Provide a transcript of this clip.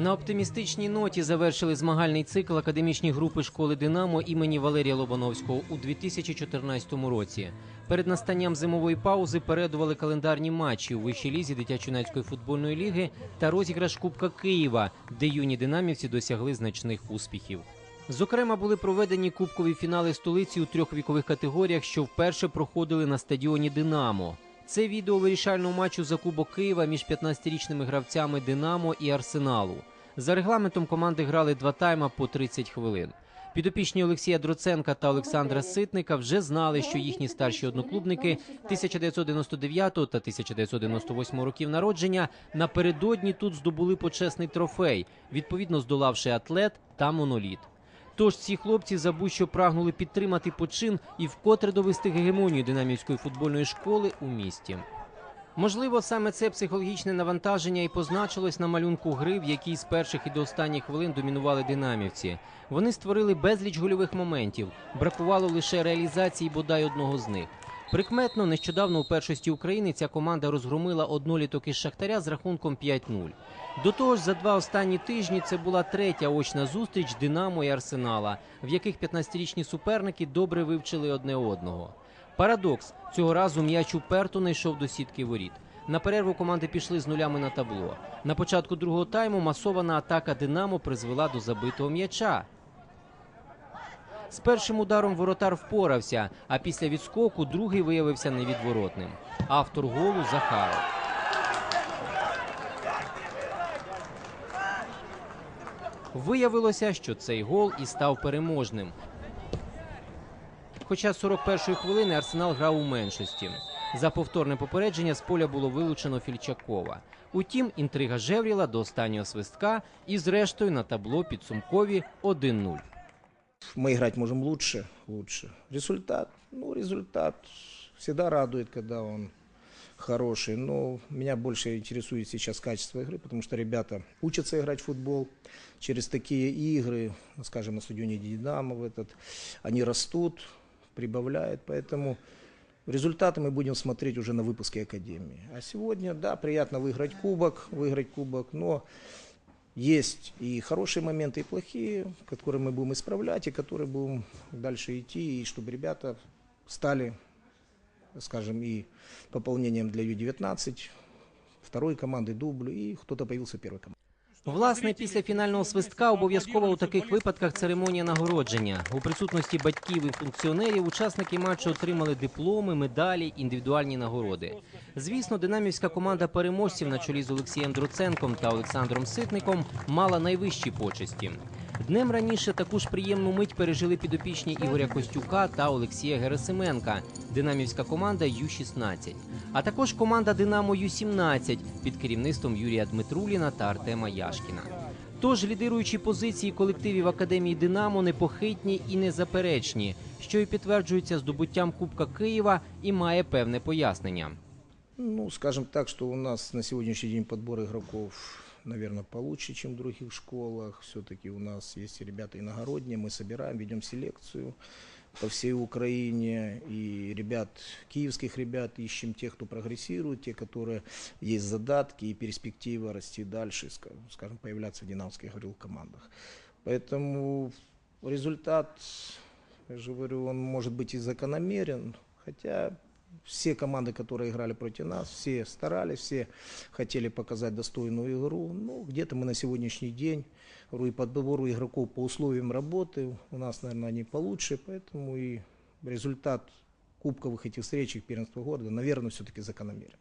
На оптимістичній ноті завершили змагальний цикл академічні групи школи Динамо імені Валерія Лобановського у 2014 році. Перед настанням зимової паузи передували календарні матчі у вищій лізі дитячо-юнацької футбольної ліги та розіграш Кубка Києва, де юні динамівці досягли значних успіхів. Зокрема, були проведені кубкові фінали столиці у трьох вікових категоріях, що вперше проходили на стадіоні Динамо. Це відео вирішального матчу за Кубок Києва між 15-річними гравцями Динамо і Арсеналу. За регламентом команди грали два тайма по 30 хвилин. Підопічні Олексія Дроценка та Олександра Ситника вже знали, що їхні старші одноклубники 1999 та 1998 років народження напередодні тут здобули почесний трофей, відповідно здолавши атлет та моноліт. Тож ці хлопці забудь-що прагнули підтримати почин і вкотре довести гегемонію динамівської футбольної школи у місті. Можливо, саме це психологічне навантаження і позначилось на малюнку гри, в якій з перших і до останніх хвилин домінували динамівці. Вони створили безліч гольових моментів, бракувало лише реалізації бодай одного з них. Прикметно, нещодавно у першості України ця команда розгромила одноліток із Шахтаря з рахунком 5-0. До того ж, за два останні тижні це була третя очна зустріч Динамо і Арсенала, в яких 15-річні суперники добре вивчили одне одного. Парадокс цього разу м'яч уперто не йшов до сітки воріт. На перерву команди пішли з нулями на табло. На початку другого тайму масована атака Динамо призвела до забитого м'яча. З першим ударом воротар впорався, а після відскоку другий виявився невідворотним. Автор голу Захаров. Виявилося, що цей гол і став переможним. Хоча з 41-ї хвилини Арсенал грав у меншості. За повторне попередження з поля було вилучено Фільчакова. Утім, інтрига жевріла до останнього свистка і, зрештою, на табло підсумкові 1-0. Мы играть можем лучше, лучше. Результат, ну, результат всегда радует, когда он хороший. Но меня больше интересует сейчас качество игры, потому что ребята учатся играть в футбол. Через такие игры, ну, скажем, на стадионе Динамо в этот, они растут, прибавляют. Поэтому результаты мы будем смотреть уже на выпуске Академии. А сегодня, да, приятно выиграть кубок, выиграть кубок, но есть и хорошие моменты, и плохие, которые мы будем исправлять, и которые будем дальше идти, и чтобы ребята стали, скажем, и пополнением для Ю-19, второй команды, дублю, и кто-то появился первой команде. Власне, після фінального свистка обов'язково у таких випадках церемонія нагородження. У присутності батьків і функціонерів учасники матчу отримали дипломи, медалі, індивідуальні нагороди. Звісно, динамівська команда переможців на чолі з Олексієм Друценком та Олександром Ситником мала найвищі почесті. Днем раніше таку ж приємну мить пережили підопічні Ігоря Костюка та Олексія Герасименка, динамівська команда Ю-16, а також команда Динамо Ю-17 під керівництвом Юрія Дмитруліна та Артема Яшкіна. Тож лідируючі позиції колективів Академії Динамо непохитні і незаперечні, що і підтверджується здобуттям Кубка Києва і має певне пояснення. Ну, скажем так, что у нас на сегодняшний день подбор игроков, наверное, получше, чем в других школах. Все-таки у нас есть ребята иногородние, мы собираем, ведем селекцию по всей Украине. И ребят, киевских ребят ищем тех, кто прогрессирует, те, которые есть задатки и перспектива расти дальше, ска- скажем, появляться в динамовских, я говорил, командах. Поэтому результат, я же говорю, он может быть и закономерен, хотя все команды, которые играли против нас, все старались, все хотели показать достойную игру. Ну, где-то мы на сегодняшний день, и подбору игроков по условиям работы у нас, наверное, они получше, поэтому и результат кубковых этих встреч первенства города, наверное, все-таки закономерен.